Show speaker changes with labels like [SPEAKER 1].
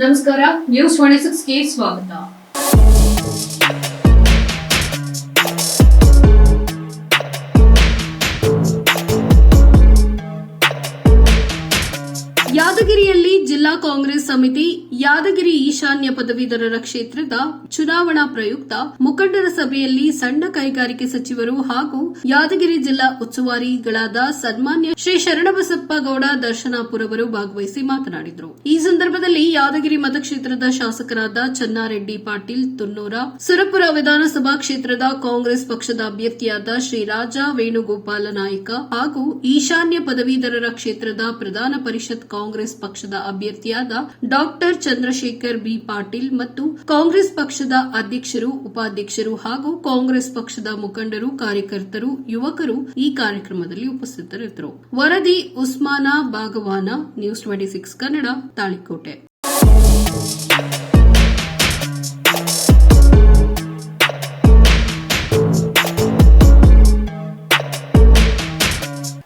[SPEAKER 1] ನಮಸ್ಕಾರ news twenty ಸಿಕ್ಸ್ಗೆ ಸ್ವಾಗತ. ಯಾದಗಿರಿಯಲ್ಲಿ ಜಿಲ್ಲಾ ಕಾಂಗ್ರೆಸ್ ಸಮಿತಿ ಯಾದಗಿರಿ ಈಶಾನ್ಯ ಪದವೀಧರರ ಕ್ಷೇತ್ರದ ಚುನಾವಣಾ ಪ್ರಯುಕ್ತ ಮುಖಂಡರ ಸಭೆಯಲ್ಲಿ ಸಣ್ಣ ಕೈಗಾರಿಕೆ ಸಚಿವರು ಹಾಗೂ ಯಾದಗಿರಿ ಜಿಲ್ಲಾ ಉಸ್ತುವಾರಿಗಳಾದ ಸನ್ಮಾನ್ಯ ಶ್ರೀ ಶರಣಬಸಪ್ಪ ಗೌಡ ದರ್ಶನಾಪುರ ಅವರು ಭಾಗವಹಿಸಿ ಮಾತನಾಡಿದರು. ಈ ಸಂದರ್ಭದಲ್ಲಿ ಯಾದಗಿರಿ ಮತಕ್ಷೇತ್ರದ ಶಾಸಕರಾದ ಚನ್ನಾರೆಡ್ಡಿ ಪಾಟೀಲ್, ತುನ್ನೂರ, ಸುರಪುರ ವಿಧಾನಸಭಾ ಕ್ಷೇತ್ರದ ಕಾಂಗ್ರೆಸ್ ಪಕ್ಷದ ಅಭ್ಯರ್ಥಿಯಾದ ಶ್ರೀ ರಾಜ ವೇಣುಗೋಪಾಲ ನಾಯಕ ಹಾಗೂ ಈಶಾನ್ಯ ಪದವೀಧರರ ಕ್ಷೇತ್ರದ ಪ್ರಧಾನ ಪರಿಷತ್ ಕಾಂಗ್ರೆಸ್ ಪಕ್ಷದ ಅಭ್ಯರ್ಥಿಯಾದ ಡಾಕ್ಟರ್ ಚಂದ್ರಶೇಖರ್ ಬಿ. ಪಾಟೀಲ್ ಮತ್ತು ಕಾಂಗ್ರೆಸ್ ಪಕ್ಷದ ಅಧ್ಯಕ್ಷರು, ಉಪಾಧ್ಯಕ್ಷರು ಹಾಗೂ ಕಾಂಗ್ರೆಸ್ ಪಕ್ಷದ ಮುಖಂಡರು, ಕಾರ್ಯಕರ್ತರು, ಯುವಕರು ಈ ಕಾರ್ಯಕ್ರಮದಲ್ಲಿ ಉಪಸ್ಥಿತರಿದ್ದರು. ವರದಿ Usman Bagwan news twenty six Kannada, Talikote.